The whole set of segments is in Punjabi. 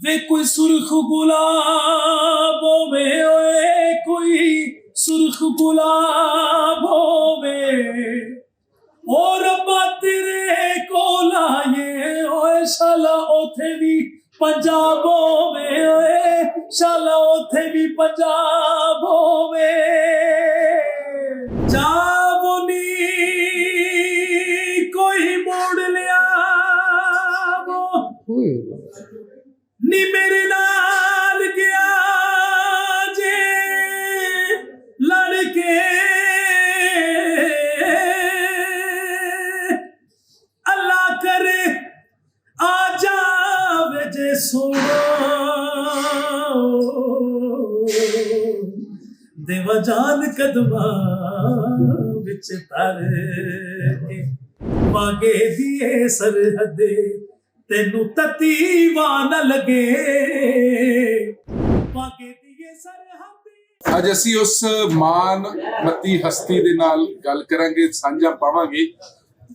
ਵੇ ਕੋਈ ਸੁਰਖ ਗੁਲਾਬ ਹੋਵੇ, ਓਏ ਕੋਈ ਸੁਰਖ ਗੁਲਾਬ ਹੋਵੇ। ਓ ਰੱਬਾ ਤੇਰੇ ਕੋਲ ਆਏ ਓਏ ਸ਼ਾਲਾ ਉਥੇ ਵੀ ਪੰਜਾਬ ਹੋਵੇ, ਓਏ ਸ਼ਾਲਾ ਉਥੇ ਵੀ ਪੰਜਾਬ ਹੋਵੇ। ਜਾਵਨੀ ਕੋਈ ਮੋੜ ਲਿਆ ਨੀ ਮੇਰੇ ਨਾਲ ਗਿਆ ਜੇ। ਲੜ ਕੇ ਅੱਲਾ ਕਰੇ, ਆ ਜਾਵੇ ਜੇ ਸੋਣਾ। ਦੇਵਾ ਜਾਨ ਕਦਮਾਂ ਵਿੱਚ ਤਰ ਕੇ। ਵਾਗੇ ਦੀਏ ਸਰਹੱਦੇ ਤੈਨੂੰ ਤਤੀ ਵਾਨ ਲਗੇ। ਵਾਗੇ ਦੀਏ ਸਰਹੱਦੇ। ਅੱਜ ਅਸੀਂ ਉਸ ਮਾਨ ਮਤੀ ਹਸਤੀ ਦੇ ਨਾਲ ਗੱਲ ਕਰਾਂਗੇ, ਸਾਂਝਾ ਪਾਵਾਂਗੇ,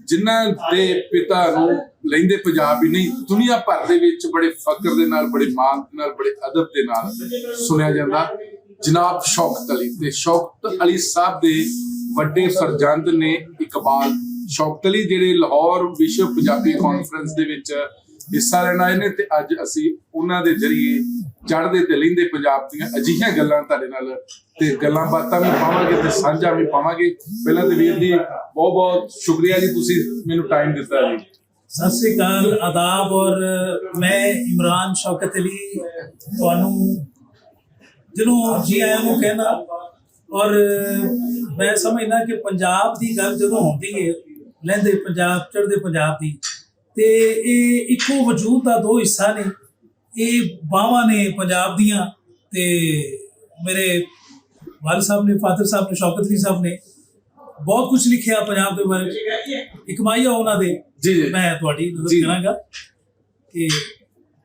ਜਿਨ੍ਹਾਂ ਦੇ ਪਿਤਾ ਨੂੰ ਲੈਂਦੇ ਪੰਜਾਬ ਹੀ ਨਹੀਂ, ਦੁਨੀਆ ਭਰ ਦੇ ਵਿੱਚ ਬੜੇ ਫਕਰ ਦੇ ਨਾਲ, ਬੜੇ ਮਾਣ ਦੇ ਨਾਲ, ਬੜੇ ਅਦਬ ਦੇ ਨਾਲ ਸੁਣਿਆ ਜਾਂਦਾ। ਜਨਾਬ ਸ਼ੌਕਤ ਅਲੀ ਤੇ ਸ਼ੌਕਤ ਅਲੀ ਸਾਹਿਬ ਦੇ ਵੱਡੇ ਸਰਜੰਦ ਨੇ ਇਕਬਾਲ। ਸ਼ੌਕਤ ਅਲੀ ਜਿਹੜੇ ਲਾਹੌਰ ਵਿਸ਼ਵ ਪੰਜਾਬੀ ਕਾਨਫਰੰਸ ਦੇ ਵਿੱਚ ਹਿੱਸਾ ਲੈਣ ਆਏ ਨੇ ਤੇ ਅੱਜ ਅਸੀਂ ਉਹਨਾਂ ਦੇ ਜ਼ਰੀਏ ਚੜ੍ਹਦੇ ਤੇ ਲੈਂਦੇ ਪੰਜਾਬ ਦੀਆਂ ਅਜਿਹੀਆਂ ਗੱਲਾਂ ਤੁਹਾਡੇ ਨਾਲ ਤੇ ਗੱਲਾਂ ਬਾਤਾਂ ਵੀ ਪਾਵਾਂਗੇ ਤੇ ਸਾਂਝਾ ਵੀ ਪਾਵਾਂਗੇ। ਪਹਿਲਾਂ ਤੇ ਵੀਰ ਜੀ ਬਹੁਤ ਬਹੁਤ ਸ਼ੁਕਰੀਆ ਜੀ, ਤੁਸੀਂ ਮੈਨੂੰ ਟਾਈਮ ਦਿੱਤਾ ਜੀ। ਸਤਿ ਸ੍ਰੀ ਅਕਾਲ, ਆਦਾਬ ਔਰ ਮੈਂ ਇਮਰਾਨ ਸ਼ੌਕਤ ਅਲੀ ਤੁਹਾਨੂੰ ਜਿਹਨੂੰ ਜੀ ਆਇਆਂ ਨੂੰ ਕਹਿਣਾ। ਔਰ ਮੈਂ ਸਮਝਦਾ ਕਿ ਪੰਜਾਬ ਦੀ ਗੱਲ ਜਦੋਂ ਹੁੰਦੀ ਹੈ ਲਹਿੰਦੇ ਪੰਜਾਬ, ਚੜ੍ਹਦੇ ਪੰਜਾਬ ਦੀ ਤੇ ਇਹ ਇੱਕੋ ਵਜੂਦ ਦਾ ਦੋ ਹਿੱਸਾ ਨੇ ਇਹ ਬਾਵਾਂ ਨੇ ਪੰਜਾਬ ਦੀਆਂ ਤੇ ਮੇਰੇ ਵਾਲ ਸਾਹਿਬ ਨੇ ਫਾਦਰ ਸਾਹਿਬ ਨੇ ਸ਼ੌਕਤ ਅਲੀ ਸਾਹਿਬ ਨੇ ਬਹੁਤ ਕੁਝ ਲਿਖਿਆ ਪੰਜਾਬ ਦੇ ਬਾਰੇ ਇੱਕ ਮਾਈਆ ਉਹਨਾਂ ਦੇ ਜੀ, ਜੀ। ਮੈਂ ਤੁਹਾਡੀ ਜੀ। ਨਜ਼ਰ ਕਰਾਂਗਾ ਕਿ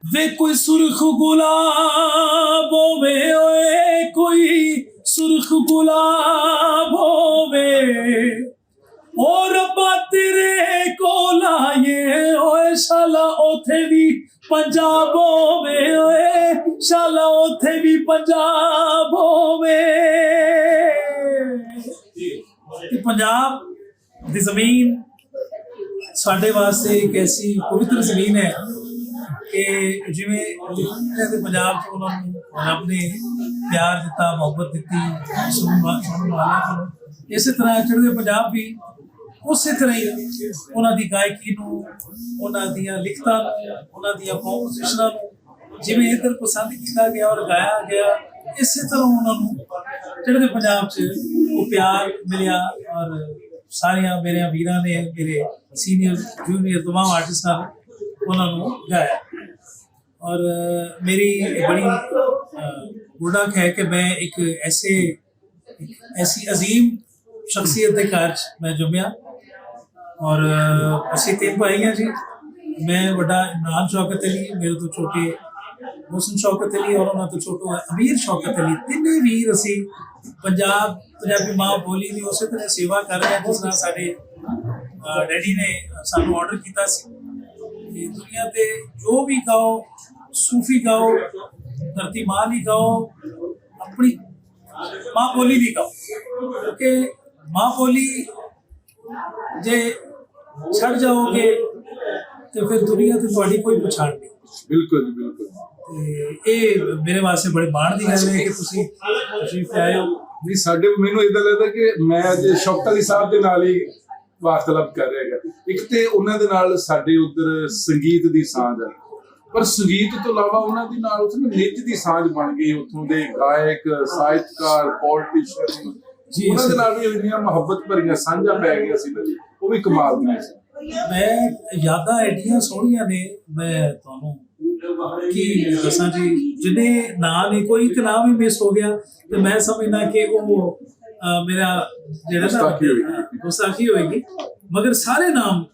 ਵੇ ਕੋਈ ਸੁਰਖ ਗੁਲਾਬ ਹੋਵੇ ਓਏ ਕੋਈ ਸੁਰਖ ਗੁਲਾਬ ਹੋਵੇ ਓ ਰੱਬਾ ਤੇਰੇ ਕੋਲ ਆਏ ਓਏ ਸ਼ਾਲਾ ਉਥੇ ਵੀ ਪੰਜਾਬ ਹੋਵੇ ਓਏ ਸ਼ਾਲਾ ਉਥੇ ਵੀ ਪੰਜਾਬ ਹੋਵੇ ਕਿ ਪੰਜਾਬ ਦੀ ਜ਼ਮੀਨ ਸਾਡੇ ਵਾਸਤੇ ਇੱਕ ਐਸੀ ਪਵਿੱਤਰ ਜ਼ਮੀਨ ਹੈ ਕਿ ਜਿਵੇਂ ਇਹਦੇ ਪੰਜਾਬ ਚ ਉਹਨਾਂ ਨੂੰ ਰੱਬ ਨੇ ਪਿਆਰ ਦਿੱਤਾ ਮੁਹੱਬਤ ਦਿੱਤੀ ਸੁਣਨ ਵਾ- ਸੁਣਨ ਵਾਲਿਆਂ ਉਸੇ ਤਰ੍ਹਾਂ ਹੀ ਉਹਨਾਂ ਦੀ ਗਾਇਕੀ ਨੂੰ ਉਹਨਾਂ ਦੀਆਂ ਲਿਖਤਾਂ ਨੂੰ ਉਹਨਾਂ ਦੀਆਂ ਕੰਪੋਜੀਸ਼ਨਾਂ ਨੂੰ ਜਿਵੇਂ ਇੱਧਰ ਪਸੰਦ ਕੀਤਾ ਗਿਆ ਔਰ ਗਾਇਆ ਗਿਆ ਇਸੇ ਤਰ੍ਹਾਂ ਉਹਨਾਂ ਨੂੰ ਚੜ੍ਹਦੇ ਪੰਜਾਬ 'ਚ ਉਹ ਪਿਆਰ ਮਿਲਿਆ ਔਰ ਸਾਰੀਆਂ ਮੇਰੇ ਵੀਰਾਂ ਨੇ ਮੇਰੇ ਸੀਨੀਅਰ ਜੂਨੀਅਰ तमाम ਆਰਟਿਸਟਾਂ ਨੇ ਉਹਨਾਂ ਨੂੰ ਗਾਇਆ ਔਰ ਅ, ਮੇਰੀ ਇਹ ਬੜੀ ਗੁਰਡਾਕ ਹੈ ਕਿ ਮੈਂ ਇੱਕ ਐਸੇ ਇੱਕ ਐਸੀ ਅਜ਼ੀਮ ਸ਼ਖਸੀਅਤ ਦੇ ਘਰ 'ਚ ਮੈਂ ਜੰਮਿਆ ਔਰ ਅਸੀਂ ਤਿੰਨ ਭਾਈ ਹਾਂ ਜੀ। ਮੈਂ ਵੱਡਾ ਇਮਰਾਨ ਸ਼ੌਕਤ ਅਲੀ, ਮੇਰੇ ਤੋਂ ਛੋਟੇ ਮੁਹਸਨ ਸ਼ੌਕਤ ਅਲੀ ਔਰ ਉਹਨਾਂ ਤੋਂ ਛੋਟਾ ਅਮੀਰ ਸ਼ੌਕਤ ਅਲੀ। ਤਿੰਨੇ ਵੀਰ ਅਸੀਂ ਪੰਜਾਬ, ਪੰਜਾਬੀ ਮਾਂ ਬੋਲੀ ਦੀ ਉਸੇ ਤਰ੍ਹਾਂ ਸੇਵਾ ਕਰ ਰਹੇ ਹਾਂ, ਜਿਸ ਨਾਲ ਸਾਡੇ ਡੈਡੀ ਨੇ ਸਾਨੂੰ ਆਰਡਰ ਕੀਤਾ ਸੀ। ਕਿ ਦੁਨੀਆ ਤੇ ਜੋ ਵੀ ਗਾਓ, ਸੂਫੀ ਗਾਓ, ਧਰਤੀ ਮਾਂ ਦੀ ਗਾਓ, ਆਪਣੀ ਮਾਂ ਬੋਲੀ ਦੀ ਗਾਓ। ਕਿਉਂਕਿ ਮਾਂ ਬੋਲੀ ਜੇ ਛੱਡ ਜਾਓਗੇ ਤੇ ਫਿਰ ਦੁਨੀਆ ਤੇ ਤੁਹਾਡੀ ਕੋਈ ਪਛਾਣ ਨਹੀਂ। ਬਿਲਕੁਲ ਜੀ ਬਿਲਕੁਲ। ਤੇ ਇਹ ਮੇਰੇ ਵਾਸਤੇ ਬੜੇ ਮਾਣ ਦੀ ਗੱਲ ਹੈ ਕਿ ਤੁਸੀਂ ਤਸ਼ਰੀਫ ਲਿਆਏ ਹੋ। ਨਹੀਂ ਸਾਡੇ ਮੈਨੂੰ ਇਦਾਂ ਲੱਗਦਾ ਕਿ ਮੈਂ ਅੱਜ ਸ਼ੌਕਤ ਅਲੀ ਸਾਹਿਬ ਦੇ ਨਾਲ ਹੀ ਵਾਰਤਾਲਾਪ ਕਰ ਰਿਹਾ ਹੈਗਾ। ਇੱਕ ਤੇ ਉਹਨਾਂ ਦੇ ਨਾਲ ਸਾਡੇ ਉਧਰ ਸੰਗੀਤ ਦੀ ਸਾਂਝ ਹੈ ਪਰ ਸੰਗੀਤ ਤੋਂ ਇਲਾਵਾ ਉਹਨਾਂ ਦੇ ਨਾਲ ਉਸ ਨਿੱਜ ਦੀ ਸਾਂਝ ਬਣ ਗਈ ਉੱਥੋਂ ਦੇ ਗਾਇਕ ਸਾਹਿਤਕਾਰ ਪੋਲੀਟੀਸ਼ੀਅਨ ਜੀ, ਉਹਨਾਂ ਦੇ। ਨਾਲ ਵੀ ਇੰਨੀਆਂ ਮੁਹੱਬਤ ਭਰੀਆਂ ਸਾਂਝਾਂ ਪੈ ਗਈਆਂ ਸੀ। ਨਾ ਜੀ ਉਹ ਵੀ ਕਮਾਲ ਦੀਆਂ ਸੀ ਮੈਂ ਯਾਦਾਂ ਐਡੀਆਂ ਸੋਹਣੀਆਂ ਨੇ ਮੈਂ ਤੁਹਾਨੂੰ ਕੀ ਦੱਸਾਂ ਜੀ ਜਿਹਨੇ ਨਾਂ ਨਹੀਂ ਕੋਈ ਇੱਕ ਨਾਮ ਹੀ ਮਿਸ ਹੋ ਗਿਆ ਤੇ ਮੈਂ ਸਮਝਦਾ ਕਿ ਉਹ ਮੇਰਾ ਜਿਹੜਾ। ਨਾ ਗੁਸਤਾਖੀ ਹੋਏਗੀ। ਮਗਰ ਸਾਰੇ ਨਾਮ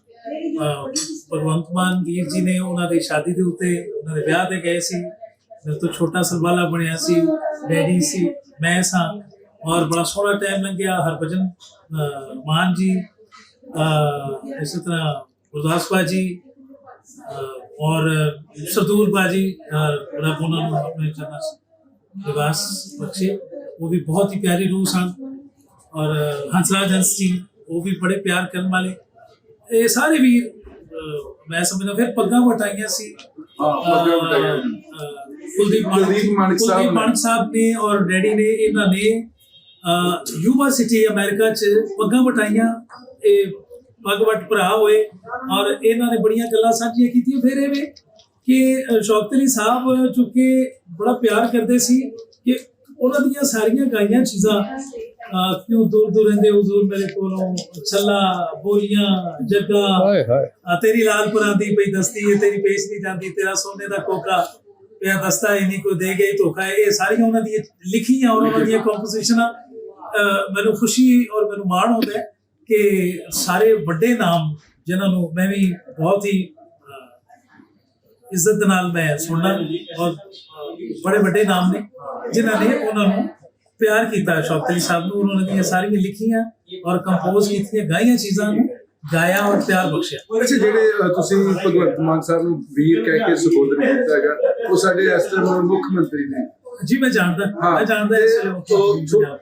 ਭਗਵੰਤ ਮਾਨ ਵੀਰ ਜੀ ਨੇ ਉਹਨਾਂ ਦੀ ਸ਼ਾਦੀ ਦੇ ਉੱਤੇ ਉਹਨਾਂ ਦੇ ਵਿਆਹ ਤੇ ਗਏ ਸੀ। ਮੇਰੇ ਤੋਂ ਛੋਟਾ ਸਰਬਾਲਾ ਬਣਿਆ ਸੀ ਡੈਡੀ ਸੀ ਮੈਂ ਸਾਂ। ਔਰ ਬੜਾ ਸੋਹਣਾ ਟਾਈਮ ਲੰਘਿਆ ਹਰਭਜਨ ਮਾਨ ਜੀ ਇਸੇ ਤਰ੍ਹਾਂ ਗੁਰਦਾਸ ਬਾਜੀ ਔਰ ਸਰਦੂਲ ਬਾਜੀ ਰੱਬ ਉਹਨਾਂ ਨੂੰ ਆਪਣੇ ਚਰਨਾਂ ਨਿਵਾਸ ਬਖਸ਼ੇ ਉਹ ਵੀ ਬਹੁਤ ਹੀ ਪਿਆਰੀ ਰੂਹ ਸਨ ਔਰ ਹੰਸਰਾਜ ਹੰਸ ਜੀ ਉਹ ਵੀ ਬੜੇ ਪਿਆਰ ਕਰਨ ਵਾਲੇ ਇਹ ਸਾਰੇ ਵੀਰ ਅਹ, ਮੈਂ ਸਮਝਦਾ ਫਿਰ ਪੱਗਾਂ ਵਟਾਈਆਂ ਸੀ ਹਾਂ, ਪੱਗਾਂ ਵਟਾਈਆਂ। ਕੁਲਦੀਪ ਕੁਲਦੀਪ ਮਾਣਕ ਸਾਹਿਬ ਕੁਲਦੀਪ ਨੇ। ਮਾਣਕ ਸਾਹਿਬ ਨੇ ਔਰ ਡੈਡੀ ਨੇ ਇਹਨਾਂ ਨੇ ਯੂਬਾ ਸਿਟੀ ਅਮਰੀਕਾ ਚ ਪੱਗਾਂ ਵਟਾਈਆਂ ਇਹ ਪੱਗ ਵਟ ਭਰਾ ਹੋਏ ਔਰ ਇਹਨਾਂ ਨੇ ਬੜੀਆਂ ਗੱਲਾਂ ਸਾਂਝੀਆਂ ਕੀਤੀਆਂ ਫਿਰ ਇਹ ਵੀ ਕਿ ਅਹ, ਸ਼ੌਕਤ ਅਲੀ ਸਾਹਿਬ ਚੁੱਕੇ ਬੜਾ ਪਿਆਰ ਕਰਦੇ ਸੀ ਕਿ ਉਹਨਾਂ ਦੀਆਂ ਸਾਰੀਆਂ ਗਾਈਆਂ ਚੀਜ਼ਾਂ ਕਿਉਂ ਦੂਰ ਦੂਰ ਰਹਿੰਦੇ ਹਜ਼ੂਰ ਮੇਰੇ ਕੋਲੋਂ ਛੱਲਾ ਬੋਲੀਆਂ ਜੱਗਾ ਹਾਏ ਹਾਏ ਆ ਤੇਰੀ ਲਾਲ ਪੁਰਾਂਦੀ ਪਈ ਦਸਤੀ ਏ ਤੇਰੀ ਪੇਸ਼ ਨਹੀਂ ਜਾਂਦੀ ਤੇਰਾ ਸੋਨੇ ਦਾ ਕੋਕਾ ਪਿਆ ਦਸਤਾ ਹੀ ਨਹੀਂ ਕੋ ਦੇ ਗਈ ਧੋਖਾ। ਇਹ ਸਾਰੀਆਂ ਉਹਨਾਂ ਦੀਆਂ ਲਿਖੀਆਂ ਔਰ ਉਹਨਾਂ ਦੀਆਂ ਕੰਪੋਜੀਸ਼ਨਾਂ ਮੈਨੂੰ ਖੁਸ਼ੀ ਔਰ ਮੈਨੂੰ ਮਾਣ ਹੁੰਦਾ ਹੈ ਕਿ ਸਾਰੇ ਵੱਡੇ ਨਾਮ ਜਿਨ੍ਹਾਂ ਨੂੰ ਮੈਂ ਵੀ ਬਹੁਤ ਹੀ ਇੱਜ਼ਤ ਨਾਲ ਮੈਂ ਸੁਣਨਾ ਔਰ ਬੜੇ ਵੱਡੇ ਨਾਮ ਨੇ ਜਿਨ੍ਹਾਂ ਨੇ ਉਹਨਾਂ ਨੂੰ ਪਿਆਰ ਕੀਤਾ। ਸ਼ੌਕਤ ਸਾਹਿਬ ਨੂੰ ਉਹਨਾਂ ਦੀਆਂ ਸਾਰੀਆਂ ਲਿਖੀਆਂ ਔਰ ਕੰਪੋਜ਼ ਕੀਤੀਆਂ, ਗਾਈਆਂ ਚੀਜ਼ਾਂ ਨੂੰ, ਗਾਇਆ ਔਰ ਪਿਆਰ ਬਖਸ਼ਿਆ। ਅੱਛਾ, ਜਿਹੜੇ ਤੁਸੀਂ ਭਗਵੰਤ ਮਾਨ ਸਾਹਿਬ ਨੂੰ ਵੀਰ ਕਹਿ ਕੇ ਸੰਬੋਧਨ ਕੀਤਾ ਹੈਗਾ, ਉਹ ਸਾਡੇ ਇਸ ਟਾਈਮ ਮੁੱਖ ਮੰਤਰੀ ਨੇ। ਜੀ ਮੈਂ ਜਾਣਦਾ ਮੈਂ ਜਾਣਦਾ ਇਸ ਦੇ।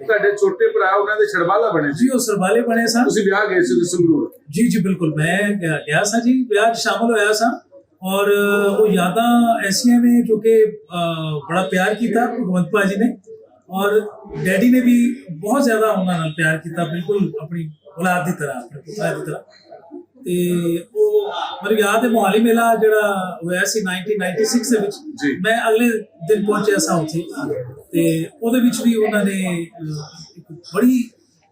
ਤੁਹਾਡੇ ਛੋਟੇ ਭਰਾ ਉਹਨਾਂ ਦੇ ਛੜਵਾਲਾ ਬਣੇ ਜੀ ਉਹ ਸਰਵਾਲੇ ਬਣੇ ਸਨ। ਤੁਸੀਂ ਵਿਆਹ ਗਏ ਸੀ ਸੰਗਰੂਰ। ਜੀ ਜੀ ਬਿਲਕੁਲ ਮੈਂ ਗਿਆ ਸਾਂ ਜੀ ਵਿਆਹ ਸ਼ਾਮਲ ਹੋਇਆ ਸਾਂ। ਔਰ ਉਹ ਯਾਦਾਂ ਐਸੀਆਂ ਨੇ ਜੋ ਕਿ ਬੜਾ ਪਿਆਰ ਕੀਤਾ ਭਗਵੰਤ ਭਾਜੀ ਨੇ। ਔਰ ਡੈਡੀ ਨੇ ਵੀ ਬਹੁਤ ਜ਼ਿਆਦਾ ਉਹਨਾਂ ਨਾਲ ਪਿਆਰ ਕੀਤਾ ਬਿਲਕੁਲ ਆਪਣੀ ਔਲਾਦ ਦੀ ਤਰ੍ਹਾਂ ਆਪਣੇ ਪੁੱਤਰਾਂ ਦੀ ਤਰ੍ਹਾਂ। ਤੇ ਉਹ ਮੈਨੂੰ ਯਾਦ ਹੈ ਮੋਹਾਲੀ ਮੇਲਾ ਜਿਹੜਾ ਹੋਇਆ ਸੀ 1996 ਦੇ ਵਿੱਚ। ਮੈਂ ਅਗਲੇ ਦਿਨ ਪਹੁੰਚਿਆ ਸਾਂ ਉੱਥੇ ਤੇ ਉਹਦੇ ਵਿੱਚ ਵੀ ਉਹਨਾਂ ਨੇ ਇੱਕ ਬੜੀ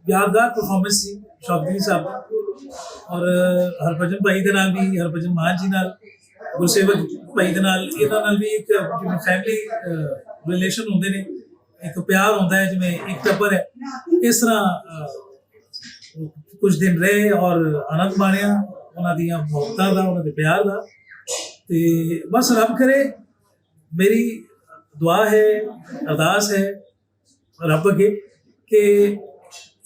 ਯਾਦਗਾਰ ਪਰਫਾਰਮੈਂਸ ਸੀ ਸ਼ੌਕਦੀਨ ਸਾਹਿਬ ਔਰ ਹਰਭਜਨ ਭਾਈ ਦੇ ਨਾਲ ਵੀ ਹਰਭਜਨ ਮਾਨ ਜੀ ਨਾਲ ਗੁਰਸੇਵਕ ਭਾਈ ਦੇ ਨਾਲ ਇਹਨਾਂ ਨਾਲ ਵੀ ਇੱਕ ਜਿਵੇਂ ਫੈਮਿਲੀ ਰਿਲੇਸ਼ਨ ਹੁੰਦੇ ਨੇ। ਇੱਕ ਪਿਆਰ ਹੁੰਦਾ ਹੈ ਜਿਵੇਂ ਇੱਕ ਟੱਬਰ ਹੈ। ਇਸ ਤਰ੍ਹਾਂ ਕੁਝ ਦਿਨ ਰਹੇ ਔਰ ਆਨੰਦ ਮਾਣਿਆ। ਉਹਨਾਂ ਦੀਆਂ ਮੁਹੱਬਤਾਂ ਦਾ ਉਹਨਾਂ ਦੇ ਪਿਆਰ ਦਾ। ਤੇ ਬਸ ਰੱਬ ਕਰੇ ਮੇਰੀ ਦੁਆ ਹੈ ਅਰਦਾਸ ਹੈ ਰੱਬ ਅੱਗੇ ਕਿ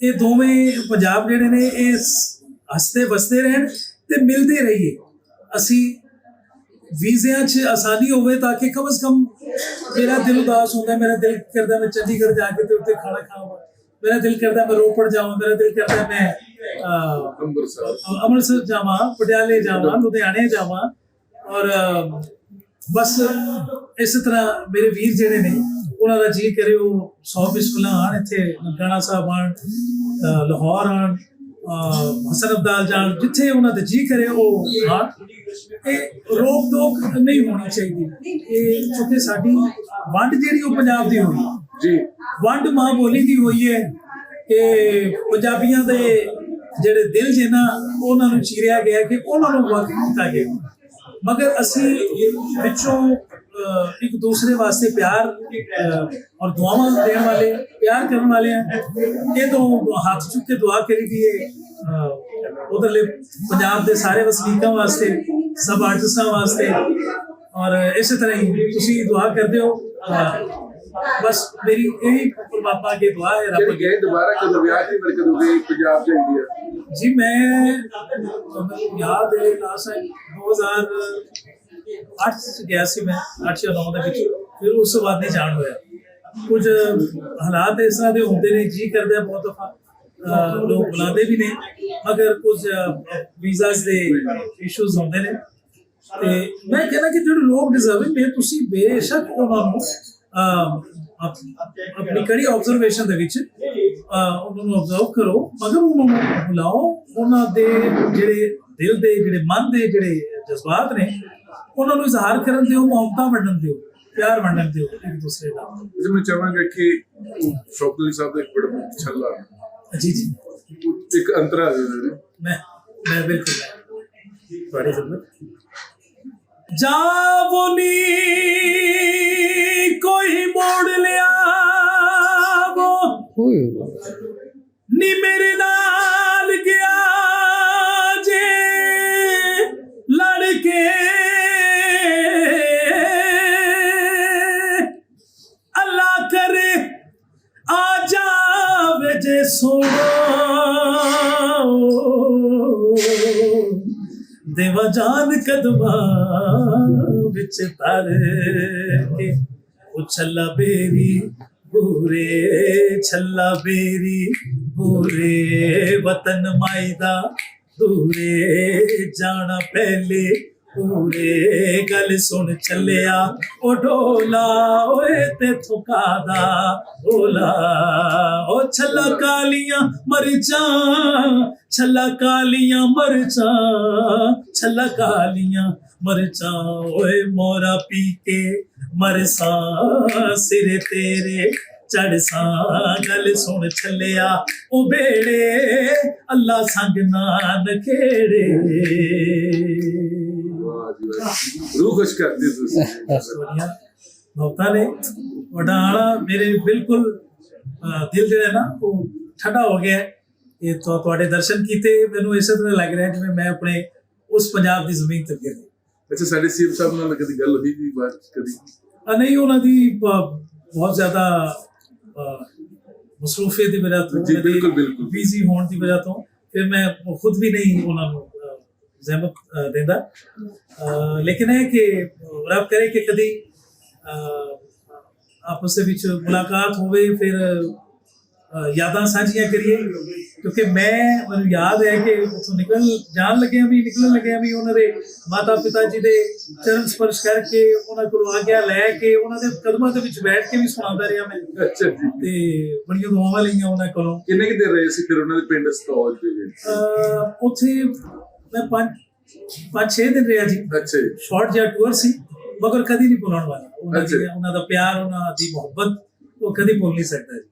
ਇਹ ਦੋਵੇਂ ਪੰਜਾਬ ਜਿਹੜੇ ਨੇ ਇਹ ਹੱਸਦੇ ਵਸਦੇ ਰਹਿਣ ਤੇ ਮਿਲਦੇ ਰਹੀਏ। ਅਸੀਂ ਵੀਜ਼ਿਆਂ 'ਚ ਆਸਾਨੀ ਹੋਵੇ ਤਾਂ ਕਿ ਕਮ ਸੇ ਕਮ ਮੇਰਾ ਦਿਲ ਉਦਾਸ ਹੁੰਦਾ ਹੈ, ਮੇਰਾ ਦਿਲ ਕਰਦਾ ਮੈਂ ਚੰਡੀਗੜ੍ਹ ਜਾ ਕੇ ਤੇ ਉੱਥੇ ਖਾਣਾ ਖਾਵਾਂ। ਮੇਰਾ ਦਿਲ ਕਰਦਾ ਮੈਂ ਰੋਪੜ ਜਾਵਾਂ ਮੇਰਾ ਦਿਲ ਕਰਦਾ ਮੈਂ ਅੰਮ੍ਰਿਤਸਰ ਜਾਵਾਂ ਪਟਿਆਲੇ ਜਾਵਾਂ ਲੁਧਿਆਣੇ ਜਾਵਾਂ ਔਰ ਬਸ ਇਸੇ ਤਰ੍ਹਾਂ ਮੇਰੇ ਵੀਰ ਜਿਹੜੇ ਨੇ ਉਹਨਾਂ ਦਾ ਜੀ ਕਰੇ ਉਹ 100 ਬਿਸਮਿਲ੍ਲਾ ਆਣ ਇੱਥੇ ਨਨਕਾਣਾ ਸਾਹਿਬ ਆਣ ਲਾਹੌਰ ਆਣ ਹਸਨ ਅਬਦਾਲ ਜਾਣ ਜਿੱਥੇ ਉਹਨਾਂ ਦਾ ਜੀ ਕਰੇ ਉਹ ਆਣ ਇਹ ਰੋਕ ਟੋਕ ਨਹੀਂ ਹੋਣੀ ਚਾਹੀਦੀ ਇਹ ਕਿਉਂਕਿ ਸਾਡੀ ਵੰਡ ਜਿਹੜੀ ਉਹ ਪੰਜਾਬ ਦੀ ਹੋਈ ਜੀ। ਵੰਡ ਮਾਂ ਬੋਲੀ ਦੀ ਹੋਈ ਹੈ ਕਿ ਪੰਜਾਬੀਆਂ ਦੇ ਜਿਹੜੇ ਦਿਲ ਜੇ ਨਾ, ਉਹਨਾਂ ਨੂੰ ਚੀਰਿਆ ਗਿਆ ਕਿ ਉਹਨਾਂ ਨੂੰ ਵਕਤ ਕੀਤਾ ਗਿਆ। ਮਗਰ ਅਸੀਂ ਵਿੱਚੋਂ ਇੱਕ ਦੂਸਰੇ ਵਾਸਤੇ ਪਿਆਰ ਔਰ ਦੁਆਵਾਂ ਦੇਣ ਵਾਲੇ, ਪਿਆਰ ਕਰਨ ਵਾਲੇ ਆ ਇਹ ਤੋਂ ਹੱਥ ਚੁੱਕ ਕੇ ਦੁਆ ਕਰੀ ਦੀ ਹੈ। ਉਧਰਲੇ ਪੰਜਾਬ ਦੇ ਸਾਰੇ ਵਸਨੀਕਾਂ ਵਾਸਤੇ, ਸਭ ਆਰਟਿਸਟਾਂ ਵਾਸਤੇ, ਔਰ ਇਸੇ ਤਰ੍ਹਾਂ ਹੀ ਤੁਸੀਂ ਦੁਆ ਕਰਦੇ ਹੋ। ਬਸ ਮੇਰੀ ਇਹੀ ਪਰਮਾਤਮਾ ਅੱਗੇ ਦੁਆ ਹੈ ਰੱਬ ਅੱਗੇ। ਗਏ ਦੁਬਾਰਾ ਕਦੋਂ ਵਿਆਹ ਕੀ ਫਿਰ ਕਦੋਂ ਗਏ ਪੰਜਾਬ ਚ ਇੰਡੀਆ? ਜੀ ਮੈਂ ਮੈਨੂੰ ਯਾਦ ਹੈ ਲਾਸਟ ਟਾਈਮ 2008 ਚ ਗਿਆ ਸੀ ਮੈਂ 8 ਜਾਂ 9 ਦੇ ਵਿੱਚ। ਫਿਰ ਉਸ ਤੋਂ ਬਾਅਦ ਨਹੀਂ ਜਾਣ ਹੋਇਆ। ਕੁਝ ਹਾਲਾਤ ਇਸ ਤਰ੍ਹਾਂ ਦੇ ਹੁੰਦੇ ਨੇ ਜੀ ਕਰਦੇ ਬਹੁਤ ਦਫਾ ਲੋਕ ਬੁਲਾਉਂਦੇ ਵੀ ਨੇ ਮਗਰ ਕੁਝ ਵੀਜ਼ਾਸ ਦੇ ਇਸ਼ੂਜ਼ ਹੁੰਦੇ ਨੇ। ਤੇ ਮੈਂ ਕਹਿੰਦਾ ਕਿ ਜਿਹੜੇ ਲੋਕ ਡਿਜ਼ਰਵਿੰਗ ਨੇ ਤੁਸੀਂ ਬੇਸ਼ੱਕ ਉਹਨਾਂ ਨੂੰ ਆਪਣੀ ਕੜੀ ਆਬਜ਼ਰਵੇਸ਼ਨ ਦੇ ਵਿੱਚ ਉਹਨਾਂ ਨੂੰ ਆਬਜ਼ਰਵ ਕਰੋ ਮਗਰ ਉਹਨਾਂ ਨੂੰ ਬੁਲਾਓ ਉਹਨਾਂ ਦੇ ਜਿਹੜੇ ਦਿਲ ਦੇ ਜਿਹੜੇ ਮਨ ਦੇ ਜਿਹੜੇ ਜਜ਼ਬਾਤ ਨੇ ਉਹਨਾਂ ਨੂੰ ਇਜ਼ਹਾਰ ਕਰਨ ਦਿਓ ਮੁਹੱਬਤਾਂ ਵੰਡਣ ਦਿਓ ਪਿਆਰ ਵੰਡਣ ਦਿਓ ਇੱਕ ਦੂਸਰੇ ਨਾਲ। ਜੇ ਮੈਂ ਚਾਹਾਂਗਾ ਕਿ ਸ਼ੌਕਤ ਸਾਹਿਬ ਦਾ ਇੱਕ ਬੜਾ ਛੱਲਾ ਜੀ ਜੀ। ਇੱਕ ਅੰਤਰਾ ਦੇ ਦੇ ਮੈਂ ਮੈਂ ਬਿਲਕੁਲ ਤੁਹਾਡੀ ਖidmat ਜਾਵਨੀ ਕੋਈ ਮੋੜ ਲਿਆ ਵੋ ਨੀ ਮੇਰੇ ਨਾਲ ਗਿਆ ਜੇ ਲੜ ਕੇ ਅੱਲਾ ਕਰੇ ਆ ਜਾਵੇ ਜੇ ਸੋਣਾ। ਦੇਵਾ ਜਾਨ ਕਦਮਾਂ ਵਿੱਚ ਕੇ। ਉਹ ਛੱਲਾ ਬੇਰੀ ਪੂਰੇ ਛੱਲਾ ਬੇਰੀ ਪੂਰੇ ਵਤਨ ਮਾਈ ਦਾ, ਦੂਰੇ ਜਾਣਾ ਪਹਿਲੇ ਪੂਰੇ ਗੱਲ ਸੁਣ ਚੱਲਿਆ, ਉਹ ਢੋਲਾ ਓਏ ਤੇ ਥੁਕਾਦਾ ਢੋਲਾ ਉਹ ਛੱਲਾ ਕਾਲੀਆਂ ਮਰਚਾਂ, ਛੱਲਾ ਕਾਲੀਆਂ ਮਰਚਾਂ, ਛੱਲਾ ਕਾਲੀਆਂ ਮਰਚਾਂ ਓਏ ਮੋਰਾ ਪੀ ਕੇ ਮਰਸਾਂ ਸਿਰੇ ਤੇਰੇ ਚੜਸਾਂ ਗੱਲ ਸੁਣ ਚੱਲਿਆ ਉਹ ਬੇੜੇ ਅੱਲਾ ਸੰਗ ਨਾਨ ਖੇੜੇ। ਵਾਹ ਜੀ ਵਾਹ ਰੂਹ ਖੁਸ਼ ਕਰਦੀ ਤੁਸੀਂ। ਸੋਨੀਆ ਭਗਤਾਂ ਨੇ। ਵਡਾਲਾ ਮੇਰੇ ਬਿਲਕੁਲ ਦਿਲ ਜਿਹੜਾ ਨਾ ਉਹ ਠੰਡਾ ਹੋ ਗਿਆ। ਇਹ ਤੋਂ ਤੁਹਾਡੇ ਦਰਸ਼ਨ ਕੀਤੇ ਮੈਨੂੰ ਇਸੇ ਤਰ੍ਹਾਂ ਲੱਗ ਰਿਹਾ ਜਿਵੇਂ ਮੈਂ ਆਪਣੇ ਉਸ ਪੰਜਾਬ ਦੀ ਜ਼ਮੀਨ ਤੇ ਗਿਰ ਅੱਛਾ ਸਾਡੇ ਸੀਐਮ ਸਾਹਿਬ ਨਾਲ ਕਦੀ ਗੱਲ ਹੋਈ ਜੀ ਬਾਤ ਕਦੀ ਆ ਨਹੀਂ ਉਹਨਾਂ ਦੀ ਬ- ਬਹੁਤ ਜ਼ਿਆਦਾ ਮਸਰੂਫੀਅਤ ਦੀ ਵਜ੍ਹਾ ਤੋਂ ਜੀ, ਬਿਲਕੁਲ, ਬਿਲਕੁਲ। ਬਿਜ਼ੀ ਹੋਣ ਦੀ ਵਜ੍ਹਾ ਤੋਂ ਫਿਰ ਮੈਂ ਖੁਦ ਵੀ ਨਹੀਂ ਉਹਨਾਂ ਨੂੰ ਅਹ, ਜ਼ਹਿਮਤ ਦਿੰਦਾ ਲੇਕਿਨ ਇਹ ਕਿ ਰੱਬ ਕਰੇ ਕਿ ਕਦੀ ਆਪਸ ਦੇ ਵਿੱਚ ਮੁਲਾਕਾਤ ਹੋਵੇ ਫਿਰ ਯਾਦਾਂ ਸਾਂਝੀਆਂ ਕਰੀਏ ਕਿਉਂਕਿ ਮੈਂ ਮੈਨੂੰ ਯਾਦ ਹੈ ਕਿ ਉੱਥੋਂ ਨਿਕਲ ਜਾਣ ਲੱਗਿਆ ਵੀ ਨਿਕਲਣ ਲੱਗਿਆ ਵੀ ਉਹਨਾਂ ਦੇ ਮਾਤਾ ਪਿਤਾ ਜੀ ਦੇ ਚਰਨ ਸਪਰਸ਼ ਕਰਕੇ ਉਹਨਾਂ ਕੋਲੋਂ ਆਗਿਆ ਲੈ ਕੇ ਉਹਨਾਂ ਦੇ ਕਦਮਾਂ ਦੇ ਵਿੱਚ ਬੈਠ ਕੇ ਵੀ ਸੁਣਾਉਂਦਾ ਰਿਹਾ ਮੈਂ। ਅੱਛਾ ਜੀ। ਤੇ ਬੜੀਆਂ ਦੁਆਵਾਂ ਲਈਆਂ ਉਹਨਾਂ ਕੋਲੋਂ। ਕਿੰਨੇ ਕਿ ਰਹੇ ਸੀ ਫਿਰ ਉਹਨਾਂ ਦੇ ਪਿੰਡ ਸਤੌਜ ਦੇ ਵਿੱਚ? ਉੱਥੇ ਮੈਂ ਪੰਜ ਪੰਜ ਛੇ ਦਿਨ ਰਿਹਾ ਜੀ। ਅੱਛਾ ਜੀ। ਸ਼ਾਰਟ ਜਿਹਾ ਟੂਰ ਸੀ ਮਗਰ ਕਦੀ ਨਹੀਂ ਭੁੱਲਣ ਵਾਲਾ। ਉਹਨਾਂ ਦੀ ਪਿਆਰ ਉਹਨਾਂ ਦੀ ਮੁਹੱਬਤ ਉਹ ਕਦੀ ਭੁੱਲ ਨਹੀਂ ਸਕਦਾ ਜੀ।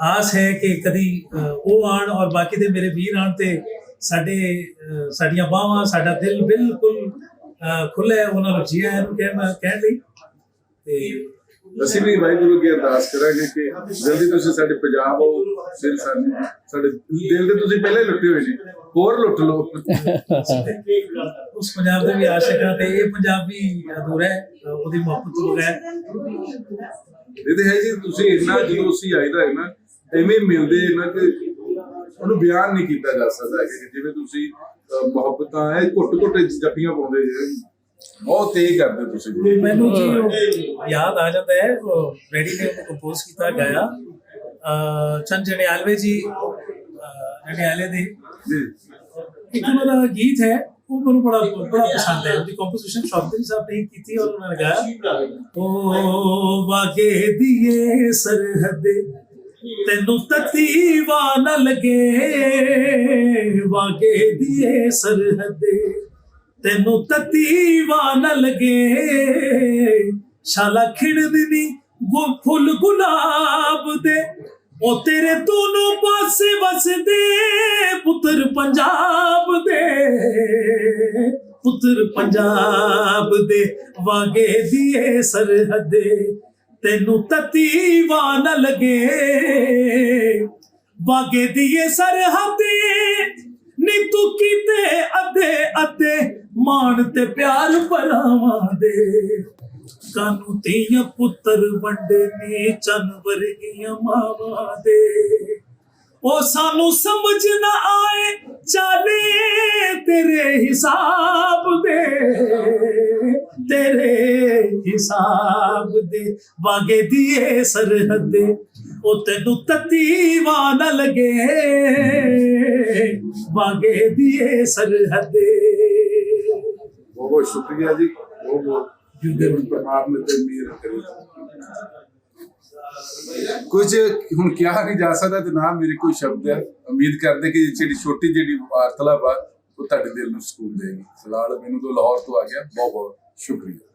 ਆਸ ਹੈ ਕਿ ਕਦੀ ਉਹ ਆਣ ਔਰ ਬਾਕੀ ਦੇ ਮੇਰੇ ਵੀਰ ਆਣ ਤੇ ਸਾਡੇ ਸਾਡੀਆਂ ਬਾਹਾਂ ਸਾਡਾ ਦਿਲ ਬਿਲਕੁਲ ਖੁੱਲੇ ਉਹਨਾਂ ਨੂੰ ਜੀ ਆਇਆਂ ਨੂੰ ਕਹਿਣ ਕਹਿਣ ਲਈ। ਤੇ ਅਸੀਂ ਵੀ ਵਾਹਿਗੁਰੂ ਅੱਗੇ ਅਰਦਾਸ ਕਰਾਂਗੇ ਕਿ ਜਲਦੀ ਤੁਸੀਂ ਸਾਡੇ ਪੰਜਾਬ ਆਓ ਫਿਰ ਸਾਨੂੰ ਸਾਡੇ ਦਿਲ ਦੇ ਤੁਸੀਂ ਪਹਿਲੇ ਲੁੱਟੇ ਹੋਏ ਜੀ ਹੋਰ ਲੁੱਟ ਲਓ। ਉਸ ਪੰਜਾਬ ਦੇ ਵੀ ਆਸ਼ਿਕ ਹਾਂ ਤੇ ਇਹ ਪੰਜਾਬ ਅਧੂਰਾ ਹੈ ਉਹਦੀ ਮੁਹੱਬਤ ਤੋਂ ਬਗੈਰ। ਇਹ ਤੇ ਹੈ ਜੀ ਤੁਸੀਂ ਇੰਨਾ ਜਦੋਂ ਅਸੀਂ ਆਈਦਾ ਹੈ ਨਾ। ਐਵੇਂ ਮਿਲਦੇ ਨਾ ਕਿ ਉਹਨੂੰ ਬਿਆਨ ਨਹੀਂ ਕੀਤਾ ਜਾ ਸਕਦਾ ਕਿ ਜਿਵੇਂ ਤੁਸੀਂ ਮੁਹੱਬਤਾਂ ਹੈ ਘੁੱਟ ਘੁੱਟ ਜੱਫੀਆਂ ਪਾਉਂਦੇ ਜੇ। ਬਹੁਤ ਤੇਜ਼ ਕਰਦੇ ਤੁਸੀਂ। ਮੈਨੂੰ ਜੀ ਉਹ ਯਾਦ ਆ ਜਾਂਦਾ ਹੈ ਉਹ ਰੈਡੀ ਨੇ ਕੰਪੋਜ਼ ਕੀਤਾ ਗਾਇਆ ਅਹ, ਚੰਦ ਜੜਿਆਲਵੇ ਜੀ ਅਹ, ਜੜਿਆਲੇ ਦੇ ਜੀ। ਇੱਕ ਉਹਨਾਂ ਦਾ ਗੀਤ ਹੈ ਉਹ ਮੈਨੂੰ ਬੜਾ ਬੜਾ ਪਸੰਦ ਹੈ। ਉਹਦੀ ਕੰਪੋਜੀਸ਼ਨ ਸ਼ੌਕਤੀ ਸਾਹਿਬ ਨੇ ਕੀਤੀ ਔਰ ਉਹਨਾਂ ਨੇ ਗਾਇਆ। ਉਹ ਵਾਗੇ ਦੀਏ ਸਰਹੱਦੇ ਤੈਨੂੰ ਤਤੀਵਾ ਨਾ ਲਗੇ, ਵਾਗੇ ਦੀਏ ਸਰਹਦੇ। ਤੈਨੂੰ ਤਤੀਵਾ ਨਾ ਲਗੇ, ਸ਼ਾਲਾ ਖਿੜਦੀ ਨੀ ਗੁ, ਫੁੱਲ ਗੁਲਾਬ ਦੇ। ਉਹ ਤੇਰੇ ਦੋਨੋਂ ਪਾਸੇ ਵਸਦੇ, ਪੁੱਤਰ ਪੰਜਾਬ ਦੇ। ਪੁੱਤਰ ਪੰਜਾਬ ਦੇ, ਵਾਗੇ ਦੀਏ ਸਰਹਦੇ। ਤੈਨੂੰ ਤਤੀਵਾ ਨਾ ਲਗੇ। ਵਾਗੇ ਦੀਏ ਸਰਹੱਦੇ, ਨੀ ਤੂੰ ਕੀਤੇ ਅੱਧੇ ਅੱਧੇ, ਮਾਣ ਤੇ ਪਿਆਰ ਭਰਾਵਾਂ ਦੇ। ਕਾਨੂੰ ਤੀਆਂ ਪੁੱਤਰ ਵੰਡੇ ਨੇ, ਚੰਨ ਵਰਗੀਆਂ ਮਾਵਾਂ ਦੇ। ਉਹ ਸਾਨੂੰ ਸਮਝ ਨਾ ਆਏ ਚਾਲੇ ਤੇਰੇ ਹਿਸਾਬ ਦੇ। ਤੇਰੇ ਹਿਸਾਬ ਦੇ ਵਾਗੇ ਦੀਏ ਸਰਹੱਦੇ ਉਹ ਤੈਨੂੰ ਤਤੀਵਾ ਨਾ ਲਗੇ। ਵਾਗੇ ਦੀਏ ਸਰਹੱਦੇ ਬਹੁਤ ਬਹੁਤ ਸ਼ੁਕਰੀਆ ਜੀ। ਬਹੁਤ ਬਹੁਤ। ਜਿੰਦੇ ਪਰਮਾਤਮਾ ਤੇ ਮਿਹਰ ਕਰੇ। ਕੁਝ ਹੁਣ ਕਿਹਾ ਨਹੀਂ ਜਾ ਸਕਦਾ ਤੇ ਨਾ ਮੇਰੇ ਕੋਈ ਸ਼ਬਦ ਹੈ। ਉਮੀਦ ਕਰਦੇ ਕਿ ਜਿਹੜੀ ਛੋਟੀ ਜਿਹੜੀ ਵਾਰਤਾਲਾਪ ਆ, ਉਹ ਤੁਹਾਡੇ ਦਿਲ ਨੂੰ ਸਕੂਨ ਦੇਗੀ ਫਿਲਹਾਲ ਮੈਨੂੰ ਤੋਂ ਲਾਹੌਰ ਤੋਂ ਆ ਗਿਆ। ਬਹੁਤ ਬਹੁਤ ਸ਼ੁਕਰੀਆ।